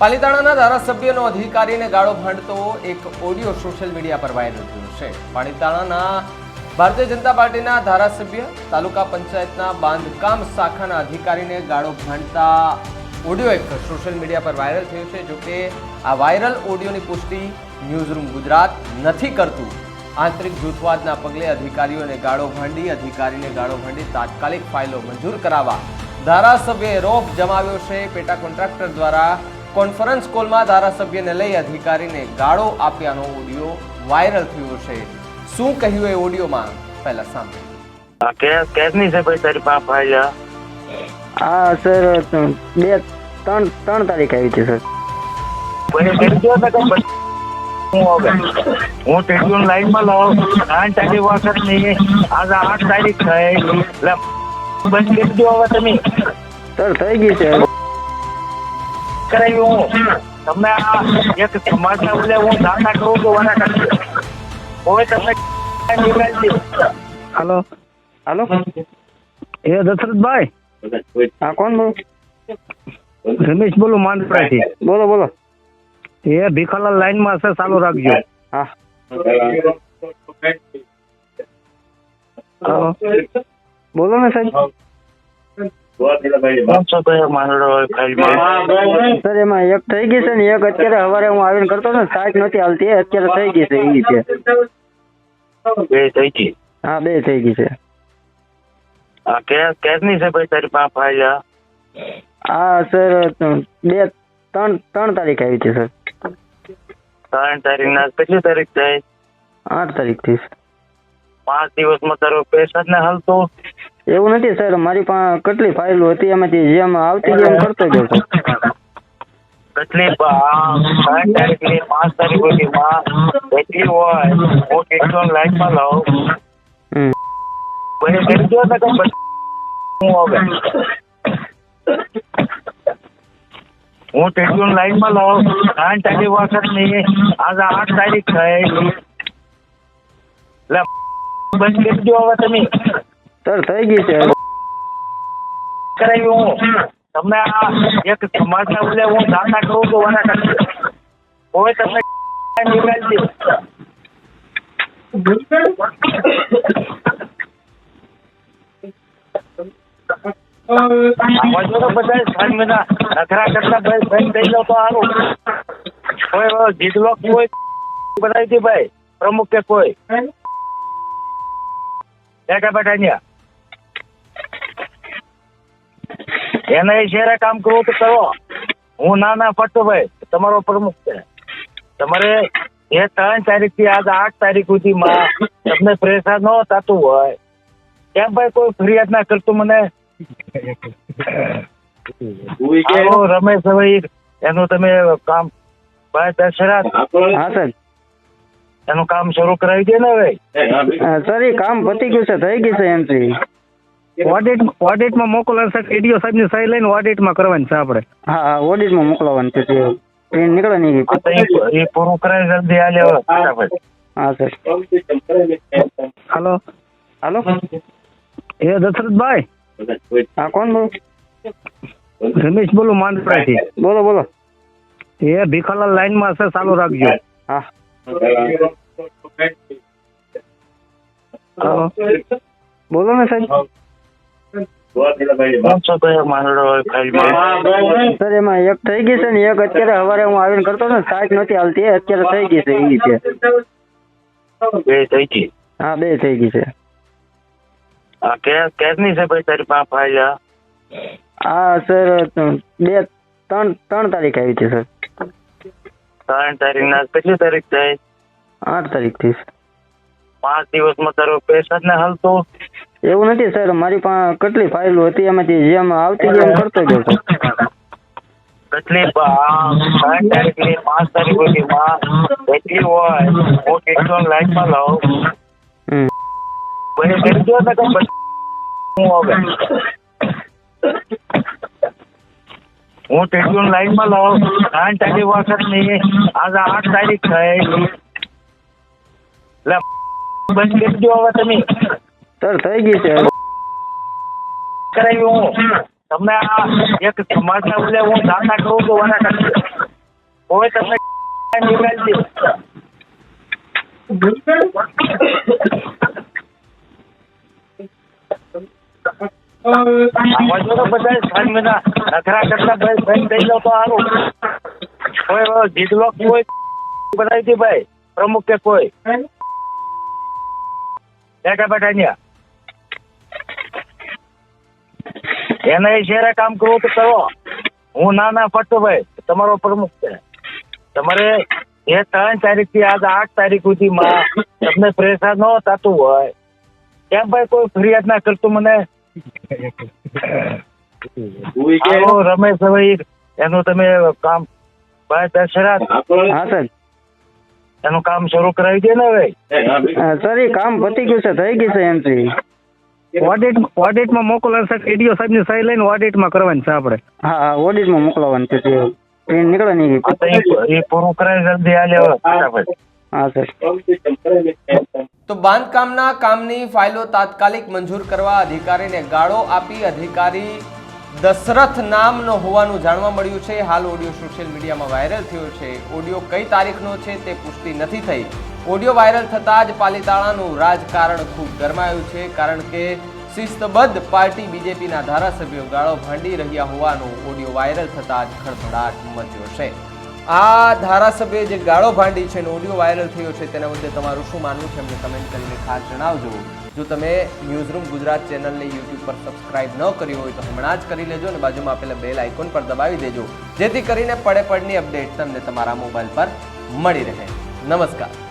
પાલીતાણાના ધારાસભ્યનો અધિકારીને ગાળો ભાંડતો એક ઓડિયો સોશિયલ મીડિયા પર વાયરલ થયો છે. પાલીતાણાના ભારતીય જનતા પાર્ટીના ધારાસભ્ય, તાલુકા પંચાયતના બાંધકામ શાખાના અધિકારીને ગાળો ભાંડતા ઓડિયો એક સોશિયલ મીડિયા પર વાયરલ થયો છે જોકે આ વાયરલ ઓડિયોની પુષ્ટિ ન્યૂઝરૂમ ગુજરાત નથી કરતું. આંતરિક જૂથવાદના પગલે અધિકારીઓને ગાળો ભાંડી અધિકારીને ગાળો ભાંડી તાત્કાલિક ફાઇલો મંજૂર કરાવવા ધારાસભ્યએ રોપ જમાવ્યો છે. પેટા કોન્ટ્રાક્ટર દ્વારા કોન્ફરન્સ કોલમાં ધારાસભ્યને લઈ અધિકારીને ગાળો આપ્યાનો ઓડિયો વાયરલ થયો છે. શું કહ્યું એ ઓડિયોમાં? પહેલા સાંભળો. કેસની છે ભાઈ તારી પાસે ફાઇલ હા સર બે ત્રણ ત્રણ તારીખ આવી છે સર. કોઈને કરી દો ને કે પછી હું હવે હું ટેલિફોન લાઈનમાં લાવ આઠ તારીખ વખત નહીં. આજે આઠ તારીખ થઈ. એટલે બંધ કરી દો હવે તમે. સર થઈ ગઈ છે. કરાવ્યું હું. તમને આ એક સમાજના હું ધારણા કરું તો વાના કરશે હવે તમને હાલો. હાલો. એ દશરથભાઈ હા કોણ બોલો? રમેશ બોલું માંડપરાથી. બોલો બોલો. એ ભીખાલાલ લાઈનમાં છે ચાલુ રાખજો. હા. બોલો ને સાહેબ. સર એમાં એક થઈ ગઈ છે ને એક અત્યારે સવારે હું આવીને કરતો હતો ને સાઈટ નથી હાલતી અત્યારે થઈ ગઈ છે ઈ છે. બે થઈ ગઈ? હા બે થઈ ગઈ છે. આ કે કેસની છે ભાઈ તારી પાસે ફાઇલ આ? સર બે ત્રણ ત્રણ તારીખ આવી છે સર. ત્રણ તારીખ ના કેટલી તારીખ થઈ? આઠ તારીખથી પાંચ દિવસમાં તારો પૈસા જ ને હાલતું? એવું નથી સર મારી પાસે કેટલી ફાઇલો હતી એમાંથી જેમ આવતી એમ કરતો ગયો સર કેટલી તારીખ પાંચ તારીખ સુધીમાં કેટલી હોય હું ટેક્સોન લાઈનમાં માં હમ. કોઈને દો ને કે હું હવે. હું લાઈનમાં લાવું ત્રણ તારીખ વખત નહીં આજે આઠ તારીખ થઈ. એટલે બંધ કરી દો હવે તમે. સર, થઈ ગઈ છે. તમને આ એક સમાચાર બોલે હું ધારણા કરું તો વાના કરશે. હવે તમને નીકળી ભાઈ પ્રમુખ કે કોઈ. બેઠા બેઠા અહીંયા. એના ઇશારે કામ કરવું તો કરો. હું ના ના પડતો ભાઈ. તમારો પ્રમુખ છે. તમારે એ ત્રણ તારીખથી આજ આઠ તારીખ સુધીમાં તમને પ્રેશર ન થતું હોય. કેમ ભાઈ કોઈ ફરિયાદ ના કરતું મને? રમેશ ભાઈ એનું તમે કામ ભાઈ દશરથ હા સર. એનું કામ શરૂ કરાવી દે ને ભાઈ હા, સર એ કામ પતી ગયું છે થઈ ગયું છે એન્ટ્રી ઓડિટ ઓડિટમાં મોકલવાનું છે ટીડીઓ સાહેબની સહી લઈને ઓડિટમાં કરવાની છે આપણે. હા હા ઓડિટમાં મોકલવાનું છે તે ટ્રેન નીકળે નહીં. એ- પૂરું કરાવી જલ્દી હવે ફટાફટ. હા સર. હલો. હલો. એ દશરથભાઈ? હા કોણ બોલો? રમેશ બોલું માંડપરાથી બોલો બોલો. એ ભીખાલાલ લાઈનમાં છે ચાલુ રાખજો. હા. હાલો. બોલો ને સાહેબ. સર એમાં એક થઈ ગઈ છે ને એક અત્યારે સવારે હું આવીને કરતો ને સાઈટ નથી હાલતી અત્યારે થઈ ગઈ છે એ છે. બે થઈ ગઈ? હા બે થઈ ગઈ છે. કેસની છે ભાઈ તારી પાસે ફાઇલ આ? હા સર બે ત્રણ ત્રણ તારીખ આવી છે સર. ત્રણ તારીખ ના કેટલી તારીખ થઈ? આઠ તારીખથી પાંચ દિવસમાં તારો પૈસા જ ને હાલતું? એવું નથી સર મારી પાસે કેટલી ફાઇલો હતી એમાંથી જેમ આવતી એમ કરતો ગયો કેટલી ત્રણ પાંચ તારીખ સુધીમાં હોય હું ટેક્સોન લાઈનમાં દો ને કે હું હવે? હું ટેક્સોન લાઈનમાં લાવું ત્રણ તારીખ વખત નહીં આજ આઠ તારીખ થઈ. એટલે બંધ કરી દો હવે તમે. સર, થઈ ગઈ છે. કરાવ્યું હું. તમને આ એક સમાજના બોલે હું ધારણા કરું તો વાના કરી હવે તમને નીકળી બધા પ્રમુખ કે કોઈ. બેઠા બેઠા ત્યાં એને શેરે કામ કરવું તો કરો. હું ના ના પડતો ભાઈ તમારો પ્રમુખ છે. તમારે એ ત્રણ તારીખથી આજ આઠ તારીખ સુધીમાં તમને પ્રેશર ન થતું હોય. કેમ ભાઈ કોઈ ફરિયાદ ના કરતું મને? રમેશ ભાઈ એનું તમે કામ ભાઈ દશરથ હા સર. એનું કામ શરૂ કરાવી દે ને હવે. સર એ કામ પતી ગયું છે થઈ ગયું છે એન્ટ્રી ઓડિટ ઓડિટમાં મોકલવાનું છે ડીડીઓ સાહેબની સહી લઈને ઓડિટમાં કરવાની છે આપણે. હા હા ઓડિટમાં મોકલવાનું છે તે. ટ્રેન નીકળે નહીં તો એ- પૂરું કરાવી જલ્દી ફટાફટ હા સર. તો બાંધકામના કામની ફાઇલો તાત્કાલિક મંજૂર કરવા અધિકારીને ગાળો આપી અધિકારી દશરથ નામનો હોવાનું જાણવા મળ્યું છે. હાલ ઓડિયો સોશિયલ મીડિયામાં વાયરલ થયો છે. ઓડિયો કઈ તારીખનો છે તે પુષ્ટિ નથી થઈ. ઓડિયો વાયરલ થતાં જ પાલીતાણાનું રાજકારણ ખૂબ ગરમાયું છે, કારણ કે શિસ્તબદ્ધ પાર્ટી બીજેપીના ધારાસભ્યો ગાળો ભાંડી રહ્યા હોવાનો ઓડિયો વાયરલ થતાં જ ખળભળાટ મચ્યો છે. આ ધારાસભ્ય જે ગાળો ભાંડી છે અને ઓડિયો વાયરલ થયો છે, તેના મુદ્દે તમારું શું માનવું છે, અમને કમેન્ટ કરીને ખાસ જણાવજો. જો તમે ન્યૂઝરૂમ ગુજરાત ચેનલને યુટ્યુબ પર સબસ્ક્રાઇબ ન કરી હોય તો હમણાં જ કરી લેજો અને બાજુમાં આપેલા બેલ આઇકોન પર દબાવી દેજો. જેથી કરીને પડે પડની અપડેટ તમને તમારા મોબાઈલ પર મળી રહે. નમસ્કાર.